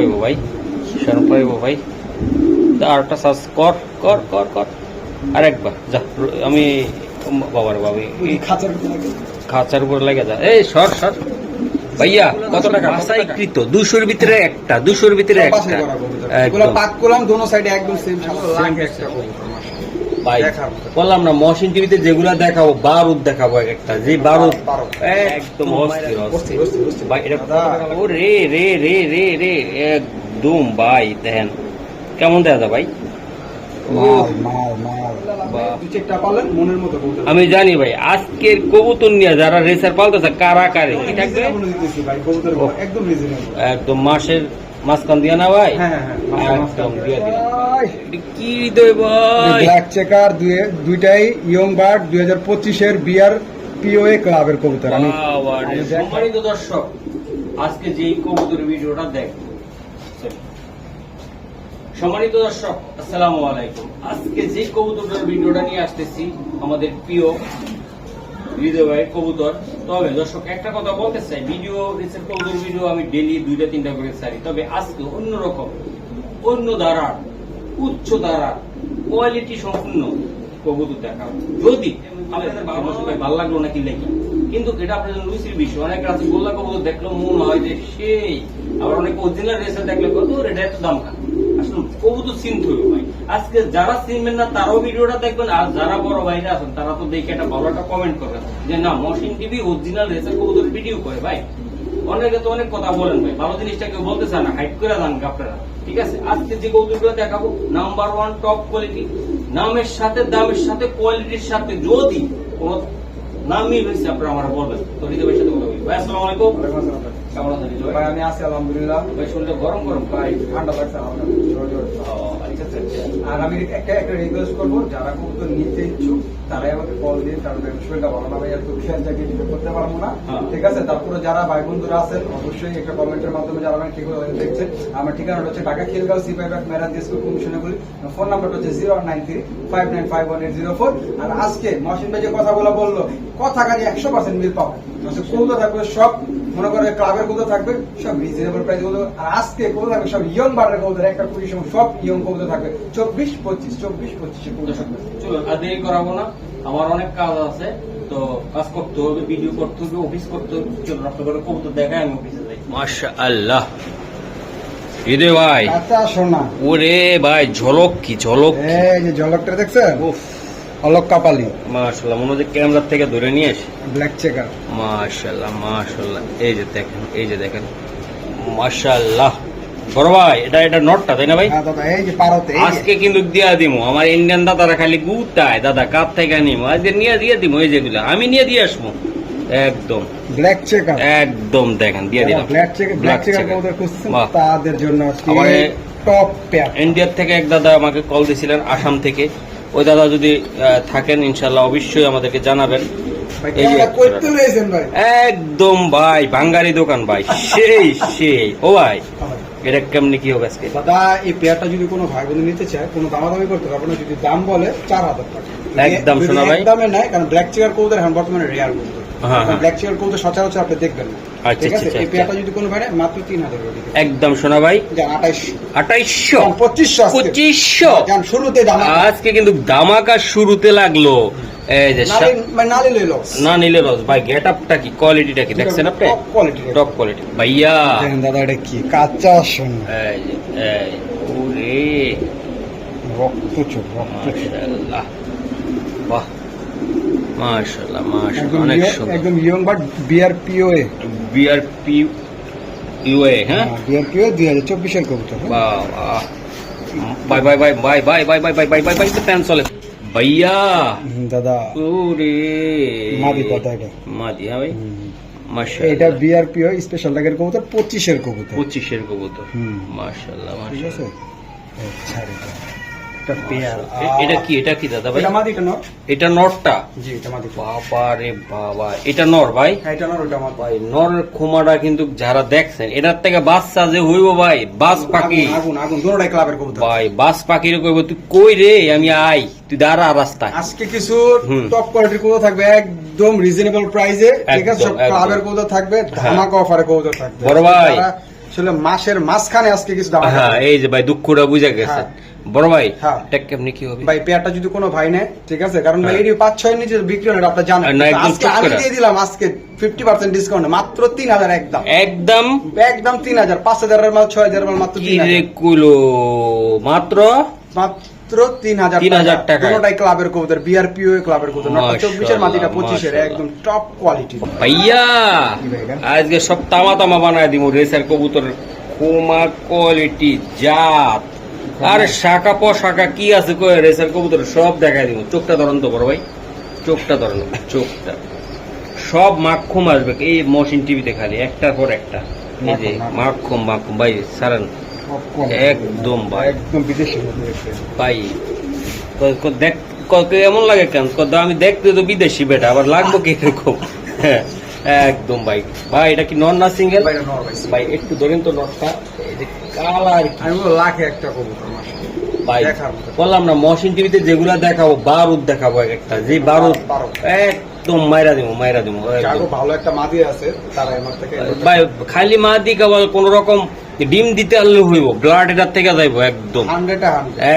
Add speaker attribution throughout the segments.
Speaker 1: পাইবো ভাই শরম পাইব ভাই। আরেকটা সার্চ কর কর কর কর। আরেকবার যা আমি বাবার বাবা
Speaker 2: খাঁচার উপরে লাগে।
Speaker 1: লেগে যা। এই সর সর। ভাইয়া কত টাকা বাসাইকৃত দুশোর ভিতরে একটা দুশোর ভিতরে একটা।
Speaker 2: পাক করলাম দোনো সাইডে একদম সেম
Speaker 1: Same
Speaker 2: একটা কবুতর, মাশাআল্লাহ।
Speaker 1: ভাই বললাম না মহসিন টিভিতে যেগুলা দেখাবো বারুদ দেখাবো এক একটা যে বারুদ। একদম অস্থির। ভাই এটা ও রে রে রে রে রে একদম ভাই দেখেন। কেমন দেখা যায় ভাই। আমি জানি ভাই আজকের কবুতর নিয়ে যারা রেসার পালতেছে কারা কারে।
Speaker 2: একদম
Speaker 1: মাসের মাঝখান দিয়া না ভাই?
Speaker 2: হ্যাঁ, হ্যাঁ, হ্যাঁ।
Speaker 1: একদম দিয়ে দিলাম। কি হৃদয় ভাই?
Speaker 2: ব্ল্যাক চেকার দুইটাই ইয়ং বার্ড দুই হাজার পঁচিশের বিয়ার পিওএ ক্লাবের কবুতর। আমি
Speaker 1: বাবা রে,
Speaker 2: আমি দেখ-
Speaker 1: সম্মানিত দর্শক আজকে যে কবুতর ভিডিওটা দেখ সম্মানিত দর্শক আসসালামু আলাইকুম। আজকে যে কবুতরের ভিডিওটা নিয়ে আসতেছি আমাদের প্রিয় হৃদয় কবুতর। তবে দর্শক, একটা কথা বলতে চাই। ভিডিও কবুতর ভিডিও আমি ডেলি দুইটা, তিনটা করে তবে আজকে অন্যরকম অন্য ধারার, উচ্চ ধারার কোয়ালিটি সম্পূর্ণ কবুতর দেখাবো। যদি ভালো লাগল নাকি লেখি কিন্তু এটা আপনাদের রুচির বিষয়। অনেক রাতে গোল্লা কবুতর দেখল মন হয় যে, সেই, আবার অনেক অরিজিনাল রেসে দেখলে কত এটা এত দাম আসলে কবুতর চিনতে হবে ভাই। আজকে যারা চিনবেন না, তারাও ভিডিওটা দেখবেন, আর যারা বড় ভাইরা আছেন, তারা তো দেখে একটা ভালো একটা কমেন্ট করবেন যে না মশিন টিভি অরিজিনাল রেসের কবুতর ভিডিও করে ভাই। অনেকে তো অনেক কথা বলেন ভাই, ভালো জিনিসটা কেউ বলতে চায় না হাইট করে দেন আপনারা ঠিক আছে? আজকে যে কৌতুকগুলো দেখাবো নাম্বার ওয়ান টপ কোয়ালিটি নামের সাথে, দামের সাথে কোয়ালিটির সাথে, যদি কোন নামই হয়েছে আপনারা আমার বলবেন তো হৃদয়ের সাথে কথা বলি ভাই আসসালামু আলাইকুম। কেমন আছেন হৃদয়
Speaker 2: ভাই আমি আছি আলহামদুলিল্লাহ
Speaker 1: ভাই শরীরটা গরম গরম
Speaker 2: ভাই ঠান্ডা লাগছে জ্বর।
Speaker 1: ও, আচ্ছা আচ্ছা আচ্ছা।
Speaker 2: আর আমি একটা একটা রিকোয়েস্ট করব যারা কবুতর নিতে ইচ্ছুক তারাই আমাকে কল কারণ আমার শরীরটা ভালো না ভাই এত খেয়াল জায়গায় দিতে করতে পারব না।
Speaker 1: হ্যাঁ।
Speaker 2: ঠিক আছে তারপরে যারা ভাই বন্ধুরা আছেন অবশ্যই একটা কমেন্টের মাধ্যমে যারা আমাকে ঠিক দেখছেন আমার ঠিকানাটা হচ্ছে Dhaka Khilgaon C five Meraj school কমিশনে বলি ফোন নাম্বারটা হচ্ছে zero nine three five nine five one eight zero four আর আজকে মহসিন ভাই যে কথাগুলো বলল কথা কাজে একশো পার্সেন্ট মিল পাবে। কৌতো থাকবে সব মনে করে ক্লাবের কৌতো থাকবে সব রিজনেবল প্রাইস কৌতো আর আজকে কৌতো থাকবে সব ইয়ং বার্ডের কৌতো একটা কুড়ি সময় সব ইয়ং কৌতো থাকবে। চব্বিশ পঁচিশ চব্বিশ পঁচিশে থাকবে।
Speaker 1: চলুন আর দেরি করাবো না। আমার অনেক কাজ আছে তো কাজ করতে হবে ভিডিও করতে হবে অফিস করতে হবে। চলুন আপনাদের কবুতর দেখায় আমি অফিসে যাই। মাশা আল্লাহ ভাই।
Speaker 2: আচ্ছা শোনা
Speaker 1: ওরে ভাই ঝলক কি ঝলক?
Speaker 2: এই যে জলকটা দেখছেন?
Speaker 1: উফ।
Speaker 2: অলক কাপালি।
Speaker 1: মাশাল্লাহ মনে হচ্ছে ক্যামেরা থেকে ধরে নিয়ে আসি
Speaker 2: ব্ল্যাক চেকার
Speaker 1: মাশাল্লাহ মাশাল্লাহ এই যে দেখেন এই যে দেখেন। মাশাল্লাহ। বড় ভাই এটা এটা নটটা তাই না ভাই?
Speaker 2: হ্যাঁ দাদা এই যে পারতে
Speaker 1: আজকে কিন্তু দিয়া দিমু আমার ইন্ডিয়ান দাদারা খালি গুতায় দাদা কাপ থেকে নিমু আজকে নিয়ে দিয়ে দিমু এই যেগুলো আমি নিয়ে দিয়ে আসব। একদম।
Speaker 2: ব্ল্যাক চেকার
Speaker 1: একদম দেখেন দিয়ে দিলাম।
Speaker 2: ব্ল্যাক চেকার ব্ল্যাক চেকার কবুতর খুঁজছেন তাদের জন্য আজকে টপ প্যাক
Speaker 1: ইন্ডিয়ার থেকে এক দাদা আমাকে কল দিয়েছিলেন আসাম থেকে। ওই দাদা যদি থাকেন ইনশাল্লাহ অবশ্যই আমাদেরকে জানাবেন। একদম ভাই ভাঙ্গারি দোকান ভাই সেই সেই। ও ভাই এটা কেমনি কি হবে আজকে?
Speaker 2: দাদা এই পেয়ারটা যদি কোনো ভাই বোন নিতে চায় কোনো দামাদামি করতে পারবে না যদি দাম বলে চার হাজার টাকা।
Speaker 1: একদম শোনা ভাই।
Speaker 2: দামে নেয় কারণ ব্ল্যাক চেয়ার কৌদের হ্যান্ড বর্তমানে রেয়ার। ব্ল্যাক চেয়ার কৌদের সচরাচর আপনি দেখবেন না।
Speaker 1: আচ্ছা,
Speaker 2: ঠিক আছে?
Speaker 1: আচ্ছা,
Speaker 2: এই
Speaker 1: আচ্ছা।
Speaker 2: পেয়ারটা যদি কোনো ভাই মাত্র তিন হাজার
Speaker 1: একদম শোনা ভাই।
Speaker 2: আঠাইশশো।
Speaker 1: আঠাইশশো?
Speaker 2: পঁচিশশো
Speaker 1: পঁচিশশো?
Speaker 2: শুরুতে দাম
Speaker 1: আজকে কিন্তু দামাকা শুরুতে লাগল। এই যে
Speaker 2: লইল
Speaker 1: না নিলে রস ভাই গেট আপটা কি? কোয়ালিটিটা কি? দেখছেন আপনি?
Speaker 2: টপ কোয়ালিটি
Speaker 1: ভাইয়া।
Speaker 2: দাদা এটা কি? কাঁচা সোনা
Speaker 1: এই এই ওরে।
Speaker 2: রক্ত চোখ রক্ত
Speaker 1: বাহ। মাশাআল্লাহ মাশাআল্লাহ অনেক
Speaker 2: ইয়ং-
Speaker 1: সুন্দর
Speaker 2: একদম young but BRPOA
Speaker 1: BRP UA হ্যাঁ
Speaker 2: বিআরপিও দুই হাজার চব্বিশের কবুতর হ্যাঁ?
Speaker 1: বাহ বাহ বাই বাই বাই বাই বাই বাই বাই বাই বাই বাই বাই প্যান চলে ভাইয়া
Speaker 2: দাদা
Speaker 1: ওরে
Speaker 2: মাদি কথা এটা
Speaker 1: মাদি হ্যাঁ ভাই। মাশাআল্লাহ
Speaker 2: এটা বিআরপিও স্পেশাল ট্যাগের কবুতর পঁচিশের কবুতর
Speaker 1: পঁচিশের কবুতর
Speaker 2: হুম।
Speaker 1: মাশাআল্লাহ
Speaker 2: ঠিক আছে আচ্ছা, একটা পেয়ার
Speaker 1: এটা কি? এটা কি দাদা ভাই?
Speaker 2: এটা মাদি নর।
Speaker 1: এটা নরটা?
Speaker 2: জি এটা মাদি
Speaker 1: বাবা রে বাবা এটা নর ভাই?
Speaker 2: হ্যাঁ এটা নর ওটা
Speaker 1: ভাই খুমাটা কিন্তু যারা দেখছেন এটার থেকে বাচ্চা যে হইব ভাই বাস পাখি।
Speaker 2: আগুন, আগুন আগুন ক্লাবের কবুতর।
Speaker 1: ভাই বাস পাখির কইব তুই কই রে? আমি আই তুই দাঁড়া রাস্তায়।
Speaker 2: আজকে কিছু টপ কোয়ালিটির কবুতর থাকবে একদম রিজনেবল প্রাইসে ঠিক আছে? সব। ক্লাবের কবুতর থাকবে
Speaker 1: হ্যাঁ।
Speaker 2: ধামাকা অফারে কবুতর থাকবে।
Speaker 1: বড় ভাই।
Speaker 2: আসলে মাসের মাঝখানে আজকে কিছু
Speaker 1: হ্যাঁ এই যে ভাই দুঃখটা বুঝে গেছে।
Speaker 2: হ্যাঁ।
Speaker 1: বড় ভাই
Speaker 2: হ্যাঁ।
Speaker 1: এটা কেমনি কি হবে?
Speaker 2: ভাই পেয়ারটা যদি কোনো ভাই নেয় ঠিক আছে? কারণ ভাই
Speaker 1: হ্যাঁ।
Speaker 2: এটি পাঁচ ছয় নিচে বিক্রি হয় না, জানেন। আজকে আমি দিয়ে দিলাম আজকে ফিফটি পার্সেন্ট ডিসকাউন্ট মাত্র তিন হাজার একদম।
Speaker 1: একদম?
Speaker 2: একদম তিন হাজার পাঁচ হাজারের মাল ছয় হাজারের মাল মাত্র তিন হাজার।
Speaker 1: কুলো মাত্র?
Speaker 2: মাত্র তিন হাজার
Speaker 1: 3,000 টাকায়।
Speaker 2: কোনোটাই ক্লাবের কবুতর বিআরপিও ক্লাবের কবুতর নটা চব্বিশের মাটিটা পঁচিশের একদম টপ কোয়ালিটি
Speaker 1: ভাইয়া? আজকে সব তামা তামা বানায় দিব রেসার কবুতর কোমা কোয়ালিটি জাত। আর শাখা প শাখা কি আছে কয় রেসার কবুতর সব দেখাই দিব। চোখটা ধরন তো বড় ভাই। চোখটা ধরন চোখটা। সব মাক্ষম আসবে। এই মশিন টিভিতে খালি একটার পর একটা। এই যে
Speaker 2: মাখুম,
Speaker 1: মাক্ষম ভাই সারান একদম ভাই।
Speaker 2: একদম বিদেশি
Speaker 1: ভাই দেখ এমন লাগে কেন? কত আমি দেখতে তো বিদেশি বেটা আবার লাগবো কি এরকম? হ্যাঁ, একদম ভাই। ভাই এটা কি নন না সিঙ্গেল
Speaker 2: ভাই,
Speaker 1: একটু ধরেন তো নটটা। কালার
Speaker 2: আমি লাখে একটা কবুতর
Speaker 1: ভাই বললাম না মশিন টিভিতে যেগুলা দেখাবো বারুদ দেখাবো এক একটা। যে বারুদ। একদম মাইরা দিব মাইরা দিব
Speaker 2: ভালো একটা মাদি আছে তারা আমার থেকে
Speaker 1: ভাই খালি কেবল কোন রকম ডিম দিতে আনলে হইব ব্লাড এটার থেকে যাইবো একদম।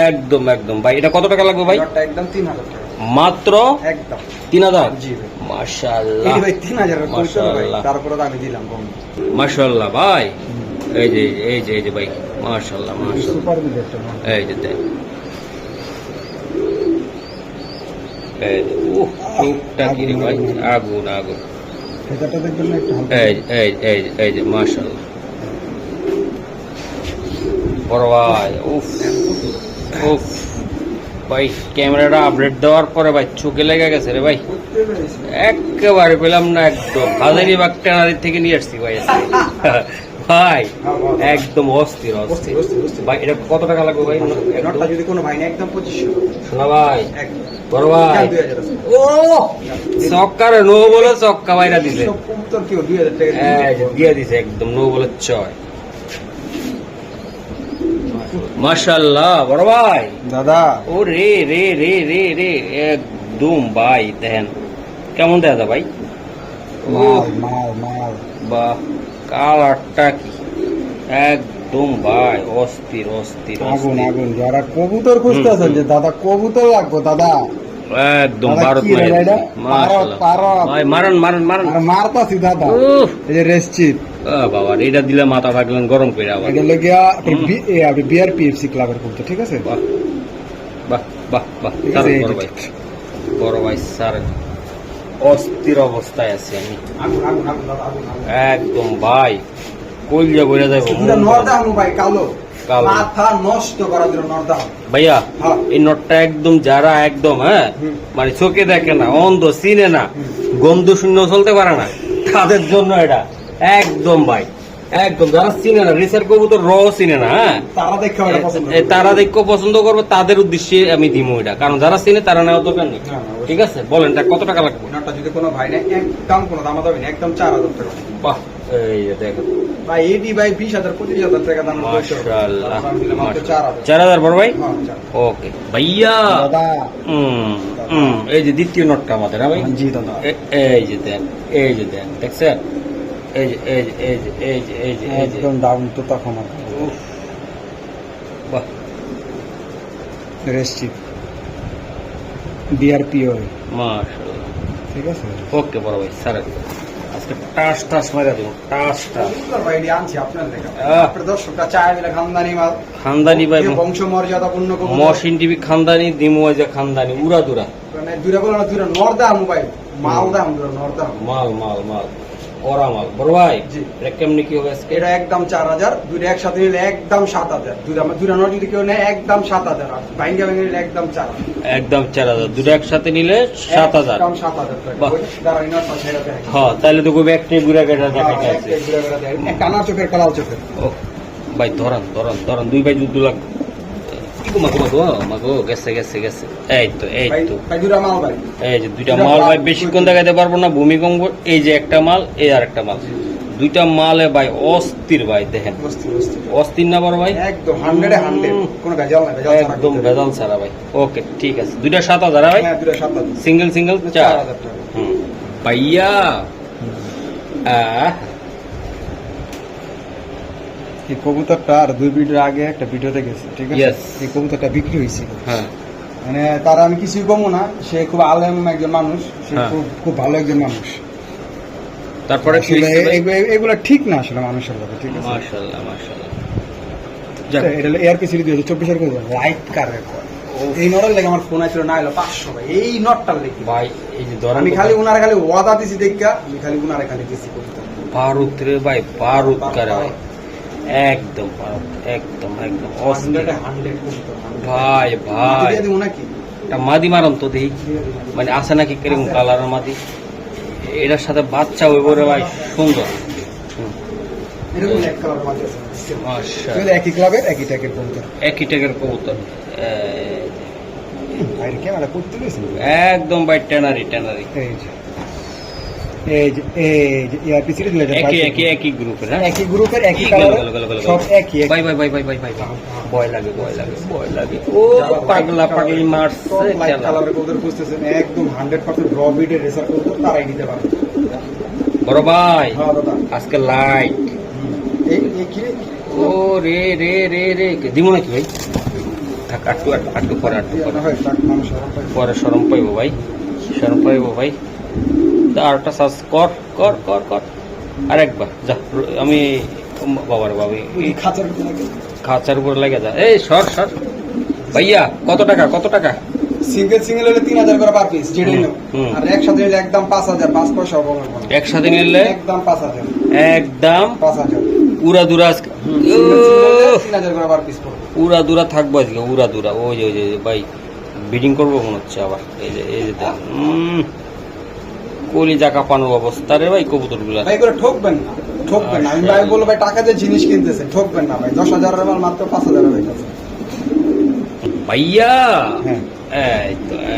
Speaker 1: একদম একদম। ভাই এটা কত টাকা লাগবে ভাই?
Speaker 2: একদম তিন হাজার টাকা।
Speaker 1: মাত্র
Speaker 2: একদম।
Speaker 1: তিন হাজার? মাশাল্লাহ
Speaker 2: এই ভাই
Speaker 1: এই যে এই যে এই যে ভাই
Speaker 2: একটা নর।
Speaker 1: এই যে দেখ। এই যে, উহ, চোখটা কি ভাই আগুন। আগুন
Speaker 2: ফেদারটা দেখবেন না একটু হালকা।
Speaker 1: এই এই এই এই যে মাশাল্লাহ বড় ভাই উফ উফ। ভাই ক্যামেরাটা আপডেট দেওয়ার পরে ভাই চোখে লেগে গেছে রে ভাই। একেবারে পেলাম না একদম। হাজারি বাগ ট্যানারি থেকে নিয়ে আসছি ভাই। ভাই একদম অস্থির অস্থির। ভাই এটা কত টাকা লাগবে ভাই?
Speaker 2: নটটা যদি কোনো ভাই না একদম পঁচিশশো।
Speaker 1: শোনা ভাই বড় ভাই। ও! চক্কার নো বলে চক্কা বাইরা দিছে। দিয়ে দিছে? একদম নো বলে ছয় মাশাল্লাহ বড় ভাই।
Speaker 2: দাদা।
Speaker 1: ও রে রে রে রে রে একদম ভাই দেখেন। কেমন দেখা ভাই?
Speaker 2: মাল মাল মাল।
Speaker 1: বা কালারটা কি একদম ভাই অস্থির অস্থির
Speaker 2: আগুন আগুন যারা কবুতর খুঁজতেছেন যে দাদা কবুতর লাগবো দাদা।
Speaker 1: একদম ভারত। ভাই মারন মারন মারন।
Speaker 2: মারতাছি দাদা। এই যে
Speaker 1: আ বাবা এটা দিলে মাথা রাখলেন গরম করে আবার।
Speaker 2: এটা লেগিয়া
Speaker 1: হুম।
Speaker 2: বিআর পিএফসি ক্লাবের কবুতর ঠিক আছে?
Speaker 1: বাহ বাহ বাহ বাহ ভাই। বড় ভাই স্যার অস্থির অবস্থায় আছি আমি। একদম ভাই। কই যা বইরা যাব ভাইয়া
Speaker 2: হ্যাঁ।
Speaker 1: এই নটটা একদম যারা একদম হ্যাঁ? মানে চোখে দেখে না অন্ধ চিনে না। গন্ধ শূন্য চলতে পারে না। তাদের জন্য এটা। একদম ভাই। একদম যারা চিনে না রিসার কবুতর র চিনে না হ্যাঁ?
Speaker 2: তারা দেখে
Speaker 1: তারা দেখো পছন্দ করবে তাদের উদ্দেশ্যে আমি দিব এটা কারণ যারা চিনে তারা নেওয়া দরকার নেই। ঠিক আছে? বলেন এটা কত টাকা লাগবে?
Speaker 2: নটটা যদি কোনো ভাই একদম কোনো দাম দাবি না একদম চার হাজার টাকা।
Speaker 1: বাহ এই
Speaker 2: ভাই ভাই টাকা দাম
Speaker 1: মাশাআল্লাহ। বড় ভাই? ওকে। ভাইয়া!
Speaker 2: দাদা।
Speaker 1: হুম হুম এই যে দ্বিতীয় নোটটা আমাদের হ্যাঁ ভাই?
Speaker 2: জি দাদা।
Speaker 1: এই যে দেন এই যে দেন দেখছেন? এই যে এই যে এই যে এই যে এই যে
Speaker 2: একদম ডাউন তো তখন
Speaker 1: বাহ।
Speaker 2: রেস্ট্রিপ বিআরপিও
Speaker 1: মাশাআল্লাহ।
Speaker 2: ঠিক আছে?
Speaker 1: ওকে বড় ভাই স্যার আজকে টাস টাস মারা দিব টাস টাস।
Speaker 2: ভাই আনছি আপনার দেখা আপনার দর্শকরা চায় দিলে খানদানি মাল।
Speaker 1: খানদানি ভাই
Speaker 2: কেউ বংশ মর্যাদা পূর্ণ
Speaker 1: টিভি খানদানি দিমু যে খানদানি উড়া দুরা
Speaker 2: মানে দুইটা বলে না দুইটা নর্দা আমু ভাই মালদা আমু নর্দা।
Speaker 1: মাল মাল মাল। ওরা বড় ভাই এটা কেমনি কি হবে আজকে?
Speaker 2: এটা একদম চার হাজার দুইটা একসাথে নিলে একদম সাত হাজার। দুইটা দুইটা নট যদি কেউ নেয় একদম সাত হাজার। আর ভাইঙ্গা ভেঙে নিলে একদম চার হাজার।
Speaker 1: একদম চার হাজার। দুটো একসাথে নিলে সাত হাজার।
Speaker 2: সাত হাজার
Speaker 1: হ্যাঁ তাহলে তো খুব একটাই ঘুরে দেখা
Speaker 2: হ্যাঁ, চোখের চোখের।
Speaker 1: ও ভাই ধরান ধরান ধরান। দুই ভাই যুদ্ধ লাগ মাগো মাগো মাগো গেছে গেছে গেছে। এই তো এই তো। এই যে দুইটা মাল ভাই বেশিক্ষণ দেখাইতে পারব না ভূমিকম্প এই যে একটা মাল এই আর একটা মাল। দুইটা মালে ভাই অস্থির ভাই দেখেন। অস্থির না বড় ভাই?
Speaker 2: একদম হান্ড্রেডে হান্ড্রেড কোনো ভেজাল ছাড়া।
Speaker 1: একদম ভেজাল ছাড়া ভাই। ওকে ঠিক আছে। দুইটা সাত হাজার ভাই?
Speaker 2: হ্যাঁ
Speaker 1: সিঙ্গেল সিঙ্গেল
Speaker 2: চার
Speaker 1: হুম। ভাইয়া আহ
Speaker 2: এই কবুতরটা আর দুই ভিডিও আগে একটা ভিডিওতে গেছে ঠিক আছে? এই কবুতরটা বিক্রি হয়েছিল
Speaker 1: হ্যাঁ।
Speaker 2: মানে তার আমি কিছুই কমো না সে খুব আলেম একজন মানুষ সে
Speaker 1: হ্যাঁ।
Speaker 2: খুব খুব ভালো একজন মানুষ।
Speaker 1: তারপরে
Speaker 2: এগুলো ঠিক না আসলে মানুষের কথা ঠিক আছে?
Speaker 1: মাশাআল্লাহ মাশাআল্লাহ।
Speaker 2: এটা এয়ার পিসি দুই হাজার চব্বিশের করে লাইট কারের এই নটের লেগে আমার ফোন আসছিল না এলো পাঁচশো ভাই। এই নটটার লেগে
Speaker 1: ভাই এই যে ধরেন
Speaker 2: আমি খালি উনারে খালি ওয়াদা দিছি দেখা আমি খালি উনারে খালি দিছি
Speaker 1: বারুদ রে ভাই বারুদ করে ভাই। একদম একদম একদম। ভাই ভাই। একটা মাদি মারন তো দেখি। মানে আছে নাকি কীরকম কালারের মাদি? এটার সাথে বাচ্চা ওই বলে ভাই সুন্দর।
Speaker 2: কালার একই ক্লাবের একই ট্যাগের কবুতর।
Speaker 1: একই টাকার কবুতর। একদম ভাই টেনারি টেনারি একই একই একই গ্রুপের হ্যাঁ?
Speaker 2: একই গ্রুপের একই। সব একই
Speaker 1: ভয় লাগে ভয় লাগে ভয় লাগে। ও পাগলা পাগলি
Speaker 2: একদম হান্ড্রেড পার্সেন্ট র বিডের রেসার কবুতর তারাই নিতে পারবে।
Speaker 1: বড় ভাই
Speaker 2: হ্যাঁ
Speaker 1: আজকে লাইট
Speaker 2: এই এই কি
Speaker 1: ও রে রে রে রে দিব নাকি ভাই? থাক আটটু আটটু, পরে আটটু পরে। পরে সরম পাইবো ভাই সরম পাইবো ভাই। আরেকটা সার্চ কর কর কর কর। আরেকবার যা আমি বাবার বাবা
Speaker 2: খাঁচার।
Speaker 1: উপর লেগে। যা। এই সর সর। ভাইয়া কত টাকা কত টাকা?
Speaker 2: সিঙ্গেল সিঙ্গেল হলে তিন হাজার করে পার পিস
Speaker 1: হুম।
Speaker 2: আর একসাথে নিলে একদম পাঁচ হাজার পাঁচ পয়সা
Speaker 1: একসাথে নিলে?
Speaker 2: একদম পাঁচ হাজার।
Speaker 1: একদম?
Speaker 2: পাঁচ হাজার।
Speaker 1: উড়া দুরা আজকে। উড়া দুরা থাকব আজকে উড়া দুরা। ওই যে ওই যে ওই যে, ভাই বিডিং করব মনে হচ্ছে আবার। এই যে এই যে কলি জাকা পানো অবস্থা রে ভাই কবুতরগুলা
Speaker 2: ভাই করে ঠকবেন না ঠকবেন না। আমি ভাই বলব ভাই টাকা দিয়ে জিনিস কিনতেছে ঠকবেন না ভাই। দশ হাজারের মাল মাত্র পাঁচ হাজার হইতেছে
Speaker 1: ভাইয়া!
Speaker 2: হ্যাঁ।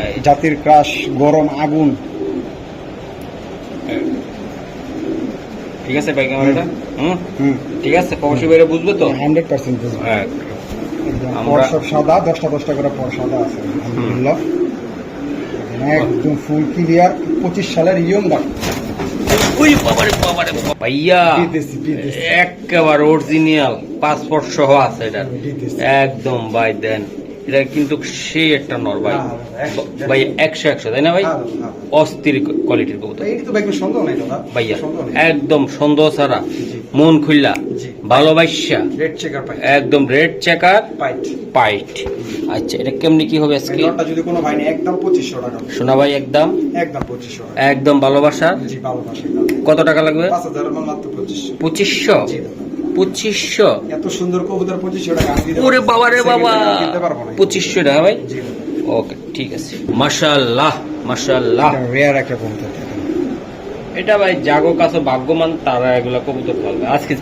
Speaker 1: এই
Speaker 2: জাতির ক্রাশ গরম আগুন।
Speaker 1: ঠিক আছে ভাই ক্যামেরাটা? হুম।
Speaker 2: হুম?
Speaker 1: ঠিক আছে প্রবাসী বাইরে বুঝবে তো?
Speaker 2: হান্ড্রেড পার্সেন্ট
Speaker 1: হ্যাঁ
Speaker 2: পর
Speaker 1: আমরা-
Speaker 2: সব সাদা দশটা দশটা করে পর সাদা আছে। আলহামদুলিল্লাহ। একদম ফুল ক্লিয়ার পঁচিশ সালের ইয়ং
Speaker 1: ওই বাবারে বাবারে ভাইয়া। একেবারে অরিজিনাল পাসপোর্ট সহ আছে এটা। একদম ভাই দেন। এটা কিন্তু সেই একটা নর ভাই।
Speaker 2: হ্যাঁ, একশো।
Speaker 1: ভাই একশো একশো তাই না ভাই?
Speaker 2: হ্যাঁ, হ্যাঁ।
Speaker 1: অস্থির কোয়ালিটির কবুতর। ভাইয়া একদম সন্দেহ ছাড়া। মন খুললা
Speaker 2: জি।
Speaker 1: ভালোবাসা।
Speaker 2: রেড চেকার পাই
Speaker 1: একদম রেড চেকার
Speaker 2: পাইট
Speaker 1: পাইট আচ্ছা এটা কেমনি কি হবে আজকে?
Speaker 2: লটটা যদি কোনো ভাই একদম টাকা।
Speaker 1: সোনা ভাই একদম?
Speaker 2: একদম টাকা।
Speaker 1: একদম ভালোবাসা?
Speaker 2: জি ভালোবাসি
Speaker 1: কত টাকা লাগবে?
Speaker 2: মাত্র পঁচিশশো।
Speaker 1: পঁচিশশো?
Speaker 2: জি
Speaker 1: পঁচিশশো?
Speaker 2: এত সুন্দর কবুতর পঁচিশশো টাকা
Speaker 1: ওরে বাবা রে বাবা। পঁচিশশো টাকা ভাই? ওকে ঠিক আছে। মাশাল্লাহ মাশাল্লাহ
Speaker 2: রেয়ার একটা কবুতর।
Speaker 1: এটা ভাই জাগো কাছে ভাগ্যমান তারা এগুলা কবুতর পালবে। আজকে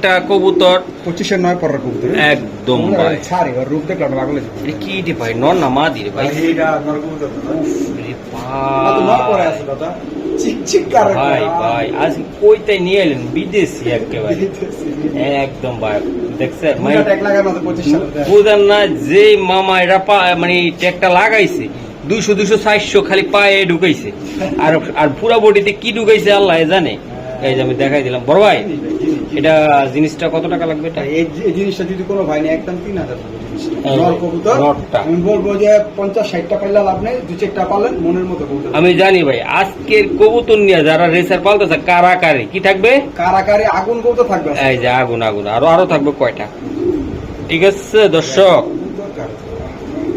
Speaker 1: প্রত্যেকটা কবুতর।
Speaker 2: পঁচিশের নয় পরের কবুতর
Speaker 1: একদম ভাই।
Speaker 2: ছাড়ি ওর রূপ দেখলাম
Speaker 1: কি রে ভাই নর না রে ভাই।
Speaker 2: এইটা নর কবুতর দাদা
Speaker 1: রে
Speaker 2: না নর পরে আছে দাদা। চিক চিক করে।
Speaker 1: ভাই ভাই আজ কইতে নিয়ে এলেন বিদেশি একেবারে। একদম ভাই দেখছেন
Speaker 2: মুখটা ট্যাগ লাগার মতো পঁচিশ সালে
Speaker 1: বুঝেন না যে মামা এরা পা- মানে ট্যাগটা লাগাইছে দুইশো দুইশো চারশো খালি পায়ে ঢুকাইছে। আর আর পুরা বডিতে কি ঢুকাইছে আল্লাহ জানে। এই যে আমি দেখাই দিলাম। বড় ভাই এটা জিনিসটা কত টাকা লাগবে এটা?
Speaker 2: এই জিনিসটা যদি কোনো ভাই নেই একদম তিন হাজার টাকা জিনিসটা। কবুতর আমি
Speaker 1: জানি ভাই আজকের কবুতর নিয়ে যারা রেসার পালতেছে কারাকারি কি থাকবে?
Speaker 2: কারাকারি আগুন কবুতর থাকবে
Speaker 1: এই যে আগুন আগুন। আরও আরও থাকবে কয়টা? ঠিক আছে দর্শক।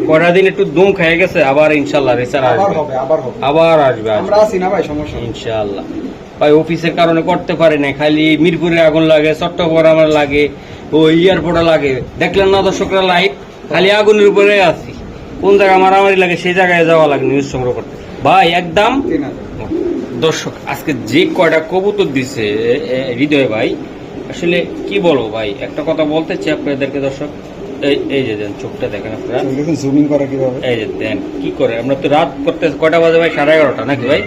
Speaker 1: কয়টা দিন একটু দুম খেয়ে গেছে আবার ইনশাল্লাহ রেসার
Speaker 2: আবার
Speaker 1: আসবে। আবার আসবে
Speaker 2: আছি না ভাই সমস্যা নেই।
Speaker 1: ভাই অফিসের কারণে করতে পারে না খালি মিরপুরে আগুন লাগে চট্টগ্রামের লাগে ও এয়ারপোর্টে লাগে। দেখলেন না দর্শকরা লাইভ? খালি আগুনের উপরে আছি। কোন জায়গায় মারামারি লাগে সেই জায়গায় যাওয়া লাগে নিউজ সংগ্রহ করতে। ভাই একদম দর্শক আজকে যে কয়টা কবুতর দিছে হৃদয় ভাই আসলে কি বলব ভাই একটা কথা বলতে চাই আপনাদেরকে দর্শক। এই এই যে দেন চোখটা দেখেন আপনারা।
Speaker 2: দেখুন জুমিং করে কীভাবে?
Speaker 1: এই যে দেন কি করে? আমরা তো রাত করতে কয়টা বাজে ভাই? সাড়ে এগারোটা নাকি ভাই?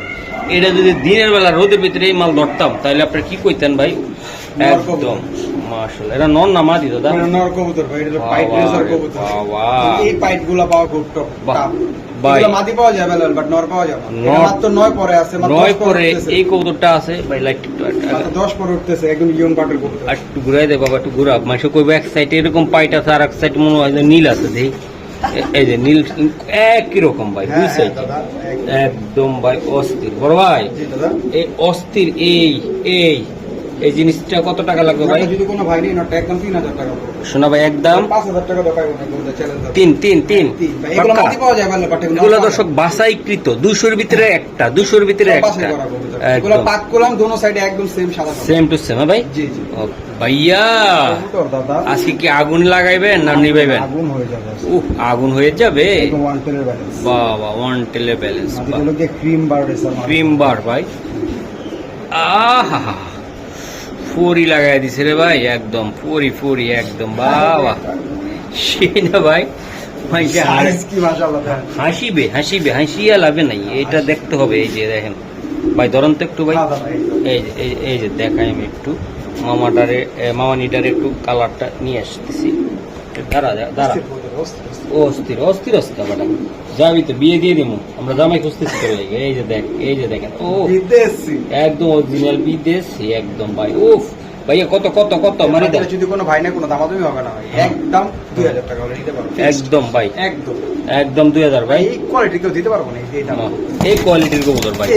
Speaker 1: এটা যদি দিনের বেলা রোদের ভিতরে এই মাল ধরতাম তাহলে আপনি কি কইতেন ভাই? একদম মাশাআল্লাহ। এটা নন না মাদি দাদা?
Speaker 2: এটা নর কবুতর ভাই এটা পাইট রেসার কবুতর।
Speaker 1: বাবা।
Speaker 2: এই পাইট পাওয়া খুব টপ
Speaker 1: ভাই।
Speaker 2: মাদি পাওয়া যায় বেলাল বাট নর পাওয়া যায় না। মাত্র নয় পরে আছে মাত্র
Speaker 1: নয় পরে এই কবুতরটা আছে ভাই লাইট
Speaker 2: মাত্র পরে উঠতেছে একদম ইয়ং পাটের কবুতর।
Speaker 1: আর একটু ঘুরাই দে বাবা একটু ঘুরা মানুষ কইবে এক সাইডে এরকম পাইট আছে আর এক সাইডে মনে হয় নীল আছে দেই এই যে নীল একই রকম ভাই
Speaker 2: হ্যাঁ,
Speaker 1: দুই
Speaker 2: হ্যাঁ, একদম।
Speaker 1: ভাই অস্থির। বড় ভাই এই অস্থির এই এই এই জিনিসটা কত টাকা লাগবে ভাই?
Speaker 2: যদি কোনো ভাই নেই নটটা একদম তিন হাজার টাকা।
Speaker 1: শোনা ভাই একদম
Speaker 2: টাকা চ্যালেঞ্জ
Speaker 1: তিন তিন তিন।
Speaker 2: তিন। এগুলো? পাওয়া যায়
Speaker 1: দর্শক ভিতরে একটা দুশোর ভিতরে একটা।
Speaker 2: এগুলো পাক করলাম দোনো সাইডে একদম সেম সাদা
Speaker 1: সেম টু সেম ভাই?
Speaker 2: জি জি।
Speaker 1: ও, ভাইয়া আজকে কি আগুন লাগাইবেন না নিবাইবেন
Speaker 2: আগুন হয়ে যাবে
Speaker 1: উহ আগুন হয়ে যাবে?
Speaker 2: ওয়ান টেলের ব্যালেন্স
Speaker 1: বাবা ওয়ান টেলে balance
Speaker 2: cream bar
Speaker 1: cream bar ভাই। আহা ফুরি লাগাই দিছে রে ভাই একদম ফুরি ফুরি একদম বাবা। সেই না ভাই হাসিবে হাসিবে হাসিয়া লাভে নাই এটা দেখতে হবে এই যে দেখেন। ভাই ধরন তো একটু ভাই।
Speaker 2: এই
Speaker 1: এই যে এই- এই যে দেখাই আমি একটু। মামাটারে মামানিটারে একটু কালারটা নিয়ে আসতেছি। দাঁড়া দাঁড়া। ও অস্থির অস্থির অস্থির বাটা যাবি তো বিয়ে দিয়ে দিমু। আমরা জামাই খুঁজতেছি তো ভাই। এই যে দেখ এই যে দেখেন ও। একদম অরিজিনাল বিদেশি একদম ভাই। উফ! ভাইয়া কত কত কত? মানে
Speaker 2: যদি কোনো ভাই না কোনো দামাদামি হবে না একদম দুই হাজার টাকা হলে নিতে পারব।
Speaker 1: একদম ভাই।
Speaker 2: একদম।
Speaker 1: একদম দুই হাজার
Speaker 2: ভাই। এই কোয়ালিটি কেউ দিতে পারব না এই দাম
Speaker 1: এই কোয়ালিটির কবুতর ভাই।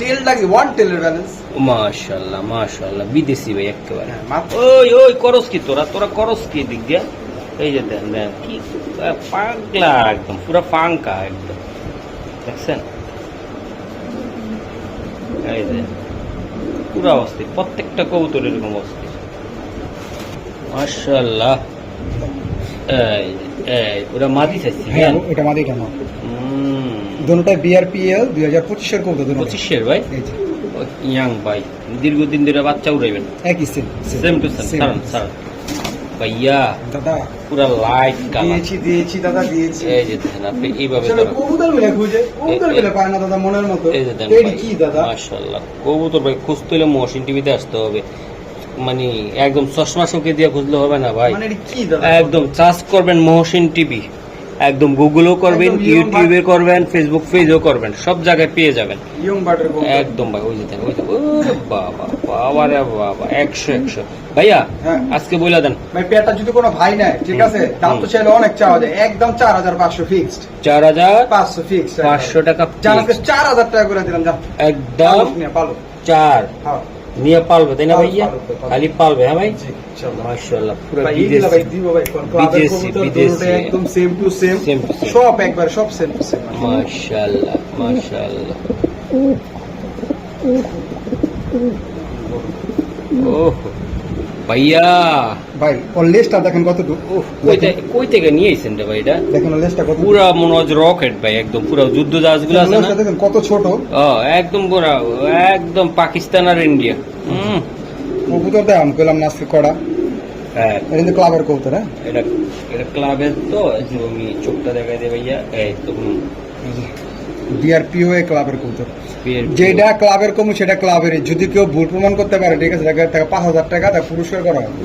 Speaker 2: টেল লাগে ওয়ান টেলের ব্যালেন্স
Speaker 1: মাশাল্লাহ মাশাল্লাহ বিদেশি ভাই একেবারে।
Speaker 2: হ্যাঁ
Speaker 1: ওই ওই করস কি তোরা? তোরা করস কি দিক দিয়া? এই যে দেন দেন কি পাগলা একদম পুরো পাঙ্কা একদম। দেখছেন? এই যে। পুরো অস্থির প্রত্যেকটা কবুতর এরকম অস্থির মার্শাল্লাহ এই এই চাইছি
Speaker 2: হ্যাঁ এটা মাদি কেন? দুটোটাই বিআরপিএল দুই হাজার পঁচিশের কবুতর দুটোটাই।
Speaker 1: পঁচিশের ভাই? ইয়াং ভাই। দীর্ঘদিন ধরে বাচ্চা উড়াইবেন।
Speaker 2: একই সেম
Speaker 1: সেম টু সেম সারান সারান ভাইয়া
Speaker 2: দাদা
Speaker 1: পুরো লাইট
Speaker 2: দিয়েছি দিয়েছি দাদা দিয়েছি।
Speaker 1: এই যে দেখেন আপনি এইভাবে।
Speaker 2: কবুতর মিলে খুঁজে কবুতর মিলে পায় না দাদা মনের মতো।
Speaker 1: এই যে দেখেন।
Speaker 2: কি দাদা?
Speaker 1: মাশাআল্লাহ। কবুতর ভাই খুঁজতে হলে মহসিন টিভিতে আসতে হবে। মানে একদম চশমা চোখে দিয়ে খুঁজলে হবে না ভাই।
Speaker 2: মানে কি দাদা?
Speaker 1: একদম চাষ করবেন মহসিন টিভি একদম গুগলও করবেন ইউটিউবে করবেন ফেসবুক পেজও করবেন সব জায়গায় পেয়ে যাবেন। একদম ভাই ওই যে ওই বাবা বাবা রে বাবা একশো একশো। ভাইয়া
Speaker 2: হ্যাঁ।
Speaker 1: আজকে বইলা দেন।
Speaker 2: ভাই পেয়ারটা যদি কোনো ভাই নেয় ঠিক আছে? দাম তো চাইলে অনেক চাওয়া যায়। একদম চার হাজার পাঁচশো ফিক্সড
Speaker 1: চার হাজার
Speaker 2: পাঁচশো ফিক্সড
Speaker 1: পাঁচশো টাকা।
Speaker 2: চার হাজার টাকা করে দিলাম যা।
Speaker 1: একদম
Speaker 2: পালো।
Speaker 1: চার।
Speaker 2: হ্যাঁ।
Speaker 1: নিয়ে পালবে তাই না
Speaker 2: পালবে,
Speaker 1: ভাইয়া
Speaker 2: পালবে, পালবে।
Speaker 1: খালি পালবে হ্যাঁ ভাই
Speaker 2: জি ইনশাআল্লাহ
Speaker 1: মাশাআল্লাহ পুরো
Speaker 2: ভাই এইগুলা ভাই দিব ভাই ক্লাবের
Speaker 1: বিদেশি,
Speaker 2: কবুতর
Speaker 1: বিদেশি।
Speaker 2: দুটোটা একদম
Speaker 1: ভাইয়া।
Speaker 2: ভাই ওর লেসটা দেখেন কতটুকু?
Speaker 1: উফ, কই থেকে নিয়ে আইছেন রে ভাই এটা
Speaker 2: দেখেন ওর কত
Speaker 1: পুরা মনে হচ্ছে রকেট ভাই একদম পুরা যুদ্ধ জাহাজগুলো আছে না?
Speaker 2: দেখেন কত ছোট।
Speaker 1: ও একদম পুরা একদম পাকিস্তান আর ইন্ডিয়া। হুম।
Speaker 2: কবুতর দাম পেলাম না আজকে করা
Speaker 1: হ্যাঁ।
Speaker 2: এটা ক্লাবের কবুতর হ্যাঁ?
Speaker 1: এটা এটা ক্লাবের তো আমি চোখটা দেখাই দে ভাইয়া। এই তো হুম,
Speaker 2: ডিআরপিও এ ক্লাবের কবুতর। যেটা ক্লাবের কমু সেটা ক্লাবের যদি কেউ ভুল প্রমাণ করতে পারে ঠিক আছে তাকে পাঁচ হাজার টাকা তাকে পুরস্কার করা হবে।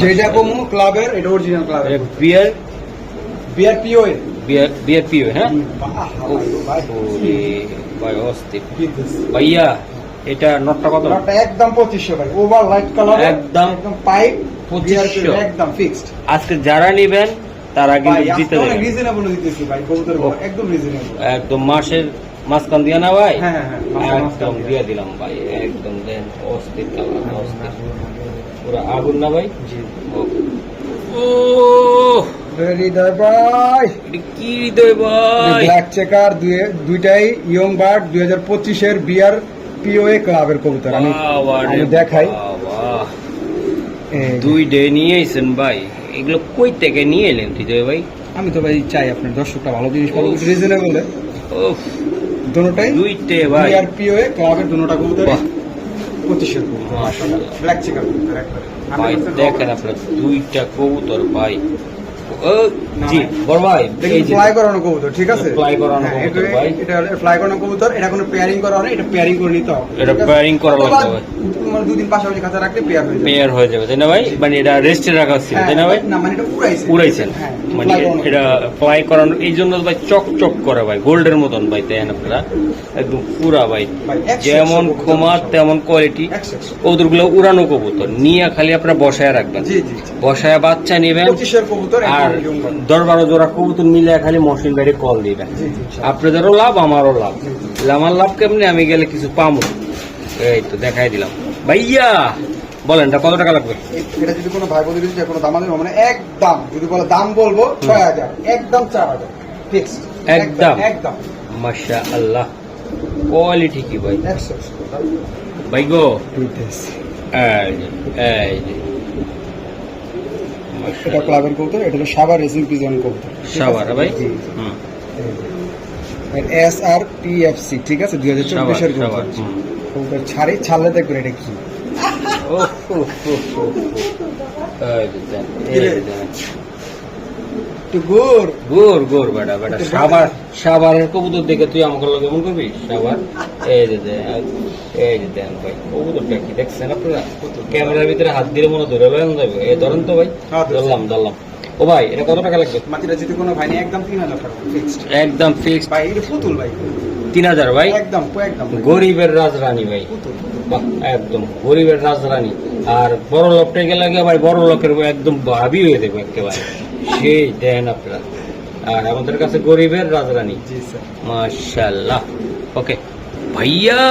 Speaker 2: যেটা কমু ক্লাবের এটা অরিজিনাল ক্লাবের
Speaker 1: এটা বিয়ার
Speaker 2: বিআরপিও এ
Speaker 1: বিয়ার হ্যাঁ?
Speaker 2: ভাই,
Speaker 1: অস্থির। ভাইয়া এটা নটটা কত?
Speaker 2: কালারটা একদম পঁচিশশো ভাই। ওভার লাইট কালার
Speaker 1: একদম
Speaker 2: একদম পাইপ
Speaker 1: 2500
Speaker 2: একদম ফিক্সড
Speaker 1: আজকে যারা নেবেন তারা কিন্তু জিতে দেবেন
Speaker 2: রিজনেবল দিতেছি ভাই কবুতর
Speaker 1: ও।
Speaker 2: একদম রিজনেবল
Speaker 1: একদম মাসের মাঝখান দিয়া না ভাই?
Speaker 2: হ্যাঁ হ্যাঁ হ্যাঁ
Speaker 1: একদম দিয়ে। দিলাম ভাই একদম দেন অস্থির অস্থির। পুরো আগুন না ভাই? ও।
Speaker 2: হৃদয় ভাই।
Speaker 1: কি হৃদয় ভাই?
Speaker 2: ব্ল্যাক চেকার দুইটাই ইয়ং বার্ড দুই হাজার পঁচিশের বিয়ার পিওএ ক্লাবের কবুতর। আমি দেখাই।
Speaker 1: দুই ডে নিয়ে ভাই। এগুলো কই থেকে নিয়ে এলেন তুই হৃদয় ভাই?
Speaker 2: আমি তো ভাই চাই আপনার দর্শকটা ভালো জিনিস পাবো। রিজনেবল দুটোটাই
Speaker 1: দুইটে ভাই।
Speaker 2: আর পিও এ ক্লাবের দুটোটা কবুতর কবুতর
Speaker 1: মাশাআল্লাহ।
Speaker 2: ব্ল্যাক চিকেন
Speaker 1: দেখেন আপনার দুইটা কবুতর ভাই। জি বড় ভাই এই
Speaker 2: দেখুন
Speaker 1: যে
Speaker 2: ফ্লাই করানো কবুতর ঠিক আছে?
Speaker 1: Fly করানো
Speaker 2: হ্যাঁ,
Speaker 1: কবুতর,
Speaker 2: এটা-
Speaker 1: ভাই।
Speaker 2: এটা ফ্লাই করানো কবুতর এটা কোনো পেয়ারিং করা হয় এটা পেয়ারিং করে নিতে হবে
Speaker 1: এটা
Speaker 2: ঠিক
Speaker 1: করা লাগবে,
Speaker 2: মানে দুদিন পাশাপাশি কাছে রাখলে পেয়ার হয়ে যাবে।
Speaker 1: পেয়ার হয়ে যাবে তাই না ভাই? মানে এটা রেস্টে রাখা ছিল
Speaker 2: হ্যাঁ,
Speaker 1: তাই না ভাই?
Speaker 2: না মানে এটা উড়াইছে।
Speaker 1: উড়াইছেন।
Speaker 2: হ্যাঁ
Speaker 1: মানে এটা ফ্লাই করানো এই জন্য ভাই চক চক করে ভাই গোল্ডের মতন ভাই দেন আপনারা? একদম পুরা ভাই। যেমন ক্ষমা তেমন কোয়ালিটি। কবুতরগুলো উড়ানো কবুতর নিয়ে খালি আপনারা বসায় রাখবেন। বসায় বাচ্চা নেবেন। আর। দশ বারো জোড়া কবুতর মিলে খালি মশিন বাইরে কল
Speaker 2: জি জি
Speaker 1: আপনাদেরও লাভ আমারও লাভ। আমার লাভ কেমনি? আমি গেলে কিছু পামো। এই তো দেখাই দিলাম। ভাইয়া বলেন কত টাকা লাগবে?
Speaker 2: এটা যদি কোনো ভাই বলে দিচ্ছে কোনো দাম আছে মানে একদম যদি বলে দাম বলব ছয় হাজার। একদম চার হাজার। ফিক্স
Speaker 1: একদম?
Speaker 2: একদম।
Speaker 1: মাশা আল্লাহ কোয়ালিটি কি ভাই? ভাই গো। এই এই।
Speaker 2: এটা। ক্লাবের কবুতর এটা হলো সাবার রেসিং পিজন কবুতর।
Speaker 1: সাবার ভাই?
Speaker 2: S R P F C ঠিক আছে? দুই হাজার চব্বিশের কবুতর। ছাড়ে ছাড়লে দেখবেন এটা কি।
Speaker 1: ওহ,
Speaker 2: একটু গোর।
Speaker 1: গোর গোর বেটা বেটা। সাবার সাবারের কবুতর দেখে তুই আমাকে লগে কেমন করবি? সাবার। এই যে এই যে দেন ভাই কবুতরটা কি দেখছেন আপনারা? ক্যামেরার ভিতরে হাত দিলে মনে ধরে যাবে। এই ধরেন তো ভাই
Speaker 2: হ্যাঁ,
Speaker 1: ধরলাম ধরলাম। ও ভাই এটা কত টাকা লাগবে?
Speaker 2: মাটিটা যদি কোনো ভাই একদম তিন হাজার টাকা ফিক্সড
Speaker 1: একদম ফিক্সড
Speaker 2: ভাই এটা পুতুল ভাই।
Speaker 1: তিন হাজার ভাই?
Speaker 2: একদম একদম।
Speaker 1: গরিবের রাজরানী ভাই। একদম গরিবের রাজরানী। আর বড় লোকটা গেলে ভাই বড় লোকের একদম ভাবি হয়ে দেবো একেবারে। সেই দেন আপনারা। আর আমাদের কাছে গরিবের রাজরানী। মাশাল্লাহ ওকে। ভাইয়া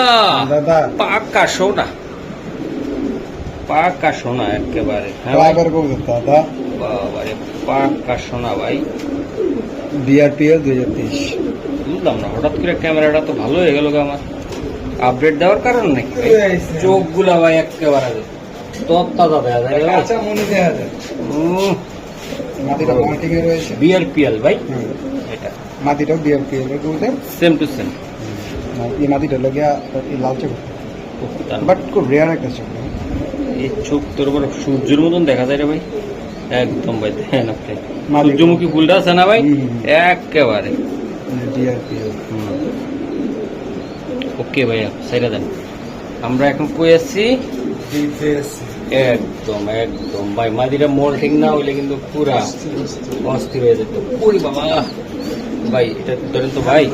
Speaker 2: দাদা।
Speaker 1: পাকা সোনা। পাকা সোনা একেবারে হ্যাঁ
Speaker 2: দাদা।
Speaker 1: বাবারে পাকা সোনা ভাই।
Speaker 2: বিআরপিএল দুই হাজার তেইশ।
Speaker 1: বুঝলাম না হঠাৎ করে ক্যামেরাটা তো ভালো হয়ে গেল আমার। আপডেট দেওয়ার কারণ নাকি। চোখগুলা ভাই একেবারে
Speaker 2: আচ্ছা মনে দেখা যায়। মাটিটা মার্কিং এ রয়েছে।
Speaker 1: বিআরপিএল ভাই? এটা।
Speaker 2: মাটিটাও বিআরপিএল এর কবুতর
Speaker 1: সেম টু সেম।
Speaker 2: এই মাটিটা লাগে এই লাল চোখ। বাট খুব রেয়ার একটা চোখ।
Speaker 1: এই চোখ তোর উপর সূর্যের মতন দেখা যায় রে ভাই। একদম ভাই দেখেন আপনি। সূর্যমুখী ফুলটা আছে না ভাই। একেবারে।
Speaker 2: ডিআরপিএল
Speaker 1: ওকে ভাইয়া সাইরা দেন। আমরা এখন কই আছি? একদম একদম। ভাই মাদিরা মোল ঠিক না হইলে কিন্তু পুরা অস্থির হয়ে যেত। ওই বাবা। ভাই এটা ধরেন তো ভাই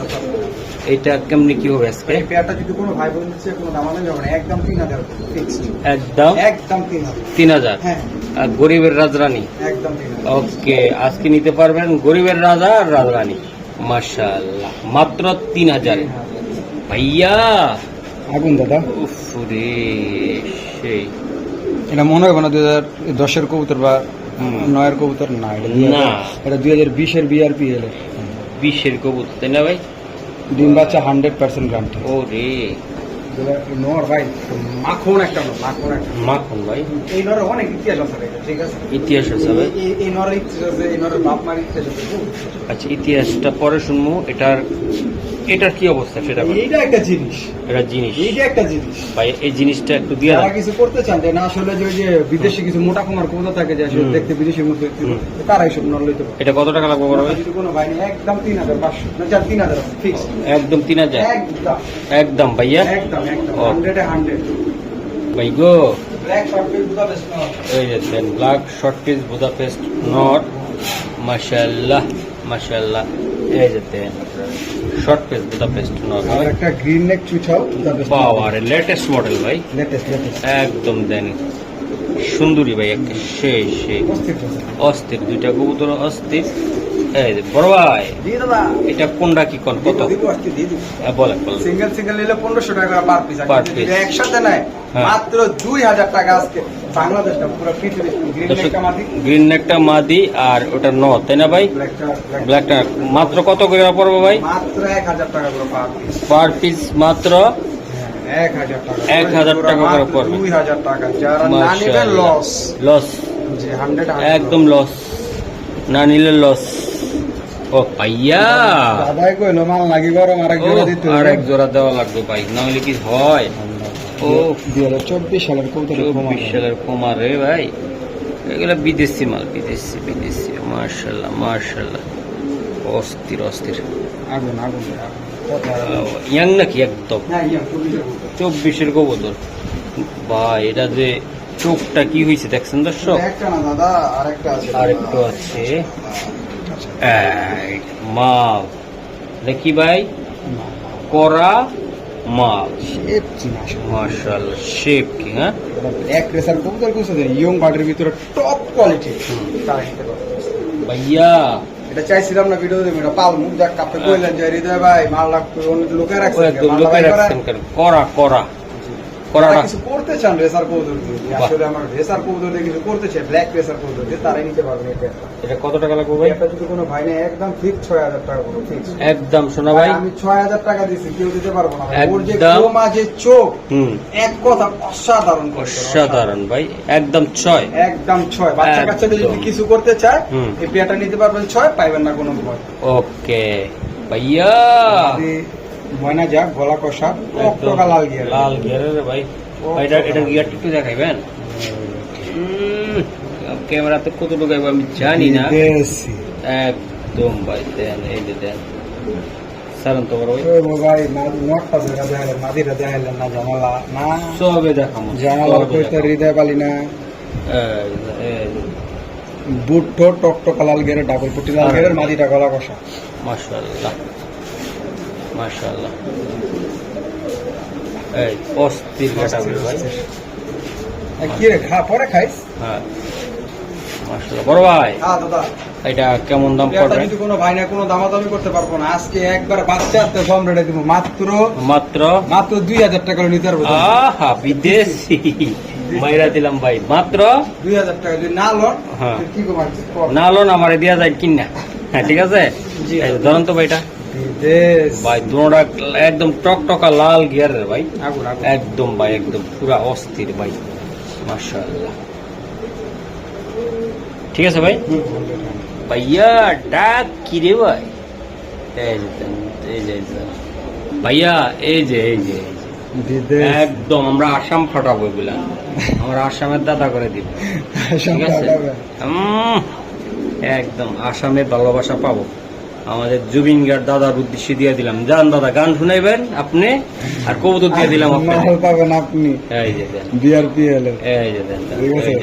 Speaker 1: এটা কেমনি কি হবে আজকে?
Speaker 2: পেয়ারটা যদি কোনো ভাই বোন নিচ্ছে কোনো দাম যাবে একদম ফিক্সড
Speaker 1: একদম?
Speaker 2: একদম তিন হাজার।
Speaker 1: তিন হাজার?
Speaker 2: হ্যাঁ।
Speaker 1: আর গরিবের রাজরানী?
Speaker 2: একদম
Speaker 1: ওকে আজকে নিতে পারবেন গরিবের রাজা আর রাজরানী। মাশাআল্লাহ মাত্র তিন হাজারে। ভাইয়া!
Speaker 2: আগুন দাদা।
Speaker 1: উফ রে সেই।
Speaker 2: এটা মনে হয় না দুই হাজার দশের কবুতর বা নয়ের কবুতর না এটা
Speaker 1: না।
Speaker 2: এটা দুই হাজার বিশের বিআরপি এর
Speaker 1: বিশের কবুতর তাই না ভাই?
Speaker 2: ডিম বাচ্চা হান্ড্রেড পার্সেন্ট গ্রান্টি
Speaker 1: ও রে
Speaker 2: নর ভাই? মাখন একটা মাখন একটা
Speaker 1: মাখন ভাই?
Speaker 2: এই নরের অনেক ইতিহাস আছে ঠিক আছে?
Speaker 1: ইতিহাস আছে ভাই?
Speaker 2: এই- এই- এই নরের ইতিহাস আছে এই নরের বাপ মার ইতিহাস আছে।
Speaker 1: আচ্ছা ইতিহাসটা পরে শুনব এটার এটার কি অবস্থা সেটা।
Speaker 2: এইটা একটা জিনিস।
Speaker 1: এটা জিনিস।
Speaker 2: এইটা একটা জিনিস।
Speaker 1: ভাই এই জিনিসটা একটু দিয়ে দাও।
Speaker 2: কিছু করতে চান যে না আসলে যে ওই যে বিদেশি কিছু মোটা কুমার কবুতর থাকে যে আসলে দেখতে বিদেশির মতো দেখতে
Speaker 1: হুম।
Speaker 2: তারা এইসব নর লইতে
Speaker 1: এটা কত টাকা লাগবে বড় ভাই?
Speaker 2: কোনো ভাই একদম তিন হাজার পাঁচশো না চার তিন হাজার ফিক্স
Speaker 1: একদম তিন হাজার?
Speaker 2: একদম।
Speaker 1: একদম ভাইয়া?
Speaker 2: একদম একদম। হান্ড্রেডে হান্ড্রেড
Speaker 1: ভাই গো।
Speaker 2: ব্ল্যাক শর্ট পিস বুদাপেস্ট
Speaker 1: নট মাশাআল্লাহ। মাশাআল্লাহ। এই যে শর্ট পিস বুদাপেস্ট নট
Speaker 2: আর একটা গ্রিন নেক চুছাও
Speaker 1: পাওয়ার লেটেস্ট মডেল ভাই।
Speaker 2: লেটেস্ট লেটেস্ট
Speaker 1: একদম দেন সুন্দরী ভাই একটা সেই সেই।
Speaker 2: অস্থির
Speaker 1: দুইটা কবুতর অস্থির। এই যে বড় ভাই এটা কোনটা কি কোন কত? হ্যাঁ, বলেন
Speaker 2: সিঙ্গেল সিঙ্গেল নিলে পনেরোশো টাকা পার পিস একসাথে নেয়
Speaker 1: হ্যাঁ।
Speaker 2: মাত্র দুই হাজার টাকা আজকে বাংলাদেশটা পুরো গ্রিন
Speaker 1: দর্শক,
Speaker 2: নেকটা মাটি।
Speaker 1: মাদি আর ওটা ন তাই না ভাই?
Speaker 2: ব্ল্যাকটা
Speaker 1: মাত্র কত করে পড়বে ভাই?
Speaker 2: মাত্র এক হাজার টাকা করে পার পিস
Speaker 1: পার পিস মাত্র
Speaker 2: এক হাজার টাকা
Speaker 1: এক হাজার টাকা করে পড়বে।
Speaker 2: দুই হাজার টাকা। যারা না লস
Speaker 1: লস একদম লস না নিলে লস ও পাইয়া
Speaker 2: দাদাই কইলো মাল লাগি গরম আরেক জোড়া দিতে
Speaker 1: আর এক জোড়া দেওয়া লাগবে ভাই না হলে কি হয়? ও
Speaker 2: দুই হাজার চব্বিশ সালের কৌতলে
Speaker 1: চব্বিশ সালের কুমার রে ভাই। এগুলো বিদেশি মাল বিদেশি বিদেশি মার্শাল্লাহ মার্শাল্লাহ অস্থির অস্থির।
Speaker 2: আগুন আগুন।
Speaker 1: ইয়াং নাকি একদম?
Speaker 2: চব্বিশের।
Speaker 1: চব্বিশের বা এটা যে চোখটা কি হয়েছে দেখছেন দর্শক?
Speaker 2: আরেকটা আছে।
Speaker 1: মাল। দেখি ভাই। করা মাল।
Speaker 2: শেপ
Speaker 1: মার্শাল্লাহ শেপ কি হ্যাঁ?
Speaker 2: এক রেসার কবুতর কুছে দেন ইয়ং বার্ডের ভিতরে টপ কোয়ালিটি।
Speaker 1: ভাইয়া।
Speaker 2: এটা চাইছিলাম না ভিডিও দেবো এটা পাল মুখ যাক আপনি কইলেন যে হৃদয় ভাই মাল রাখতে অন্য লোকে।
Speaker 1: রাখছেন করা করা। করাটা।
Speaker 2: কিছু করতে চান রেসার কবুতর দিয়ে। আসলে আমার রেসার কবুতর দিয়ে কিছু করতে চাই ব্ল্যাক রেসার কবুতর দিয়ে তারাই নিতে পারবেন এটা
Speaker 1: এটা কত টাকা লাগবে ভাই?
Speaker 2: এটা যদি কোনো ভাই নেই একদম ফিক্স টাকা ফিক্স
Speaker 1: একদম শোনা ভাই।
Speaker 2: আমি ছয় হাজার টাকা দিচ্ছি কেউ দিতে পারব না ওর যে। ক্রোমা যে চোখ এক কথা অসাধারণ
Speaker 1: অসাধারণ। ভাই একদম ছয়।
Speaker 2: একদম ছয়। বাচ্চা। কাচ্চাদের যদি কিছু করতে চায় এই পেয়াটা নিতে পারবেন ছয় পাইবেন না কোনো ভয়।
Speaker 1: ওকে ভাইয়া।
Speaker 2: ময়না যাক গলা কষা টকটকা লাল গিয়ার।
Speaker 1: লাল গিয়ারের ভাই। এটা এটা একটু দেখাইবেন? ক্যামেরাতে কত ঢুকাইবো আমি জানি না। একদম ভাই দেন এই যে দেন। সারান তো ভাই।
Speaker 2: ভাই মা- নটটা দেখাইলেন, না, জানালা না।
Speaker 1: সবে দেখামো
Speaker 2: কইতে হৃদয় পালি না। বুট ঠোঁট টকটকা লাল গিয়ারের, ডাবল পট্টি লাল গিয়ারের, মাদিটা গলা কষা।
Speaker 1: মাশাআল্লাহ। মাশাআল্লাহ। এই অস্থির কাটাবে ভাই।
Speaker 2: কি রে, খা, পরে খাইস?
Speaker 1: হ্যাঁ। মাশাআল্লাহ। বড় ভাই
Speaker 2: হ্যাঁ, দাদা।
Speaker 1: এটা কেমন দাম পড়বে?
Speaker 2: যদি কোনো ভাই না কোনো দামাদামি করতে পারব না। আজকে একবার বাচ্চা হাতে কম রেটে দিব। মাত্র
Speaker 1: মাত্র?
Speaker 2: মাত্র দুই হাজার টাকা নিতে পারব।
Speaker 1: আহা বিদেশি। মাইরা দিলাম ভাই। মাত্র?
Speaker 2: দুই হাজার টাকা। যদি না লন
Speaker 1: হ্যাঁ।
Speaker 2: কি করব?
Speaker 1: না লোন আমারে দিয়া যায় কিনা। হ্যাঁ ঠিক আছে?
Speaker 2: জি।
Speaker 1: ধরুন তো ভাইটা। ভাই দুটা একদম টকটকা লাল গিয়ারের ভাই। একদম ভাই একদম পুরা অস্থির ভাই। মাশাআল্লাহ। ঠিক আছে ভাই? ভাইয়া ডাক কি রে ভাই? এই যে। ভাইয়া এই যে এই যে একদম আমরা আসাম ফাটাবো এগুলা। আমরা আসামের দাদা করে দিব। ঠিক আছে? একদম আসামের ভালোবাসা পাবো। আমাদের জুবিন গার্ড দাদার উদ্দেশ্যে দিয়ে দিলাম। যান দাদা গান শুনাইবেন আপনি আর কবুতর দিয়ে দিলাম
Speaker 2: মাল পাবেন আপনি।
Speaker 1: এই যে দেন।
Speaker 2: বিআরপিএল এর।
Speaker 1: এই যে দেন দেন,
Speaker 2: ঠিক আছে?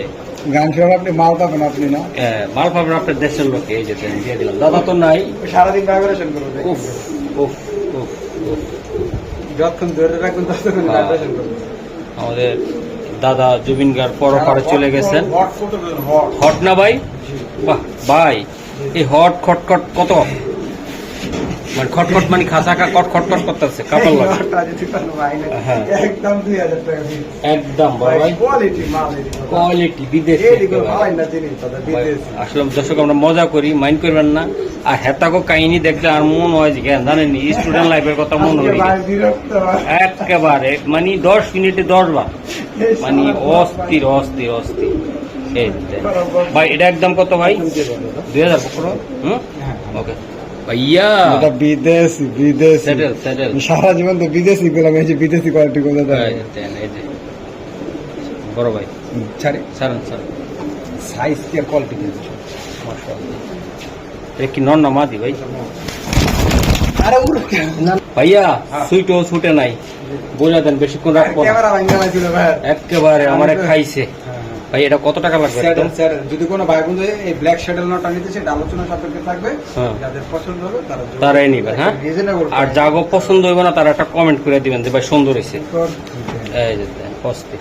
Speaker 2: গান শোনার আপনি মাল পাবেন আপনি না?
Speaker 1: হ্যাঁ, মাল পাবেন আপনার দেশের লোকে এই যে দেন দিয়ে দিলাম। দাদা তো নাই।
Speaker 2: সারাদিন ভাইব্রেশন করবে
Speaker 1: উফ উফ উফ উফ।
Speaker 2: যতক্ষণ ধরে রাখবেন ততক্ষণ
Speaker 1: হ্যাঁ।
Speaker 2: ভাইব্রেশন করবে।
Speaker 1: আমাদের দাদা জুবিন গার্ড পরপারে চলে গেছেন।
Speaker 2: Hot photo hot.
Speaker 1: হট না ভাই? বাহ ভাই এই হট খটখট কত? মানে খটখট মানে খাসাকা খটখট করতেছে কাপড় লাগে। হ্যাঁ।
Speaker 2: একদম দুই হাজার টাকা
Speaker 1: একদম ভাই
Speaker 2: কোয়ালিটি মাল
Speaker 1: কোয়ালিটি বিদেশি আসলে দর্শক আমরা মজা করি মাইন্ড করবেন না। আর হেতাকো কাহিনী দেখলে আর মন হয় যে জানেন স্টুডেন্ট লাইফের কথা মন হয়ে। একেবারে মানে দশ মিনিটে দশ বার। মানে অস্থির অস্থির অস্থির। এই ভাই এটা একদম কত ভাই? দুই হাজার পনেরো। হুম?
Speaker 2: হ্যাঁ।
Speaker 1: ওকে ভাইয়া।
Speaker 2: এটা বিদেশি বিদেশি।
Speaker 1: সেটেল সেটেল
Speaker 2: সারা জীবন তো বিদেশি পেলাম এই যে বিদেশি কোয়ালিটি কোথা
Speaker 1: এই যে এই যে। বড় ভাই।
Speaker 2: ছাড়ে। সাইজ কি কোয়ালিটি
Speaker 1: মাশাআল্লাহ। এটা কি নন না মাদি ভাই?
Speaker 2: আরে উড়ে
Speaker 1: ভাইয়া
Speaker 2: হ্যাঁ।
Speaker 1: ছুটে নাই। বোঝা দেন বেশিক্ষণ রাখব একেবারে আমারে খাইছে। ভাই এটা কত টাকা লাগবে
Speaker 2: স্যার স্যার যদি কোনো ভাই বন্ধু এই ব্ল্যাক শ্যাডেল নটটা নিতে চায় আলোচনা সাপেক্ষে থাকবে।
Speaker 1: হ্যাঁ।
Speaker 2: যাদের পছন্দ হবে তারা
Speaker 1: তারাই নেবে হ্যাঁ? আর যাগো পছন্দ হইব না তারা একটা কমেন্ট করে দিবেন যে ভাই সুন্দর হয়েছে এই যে অস্থির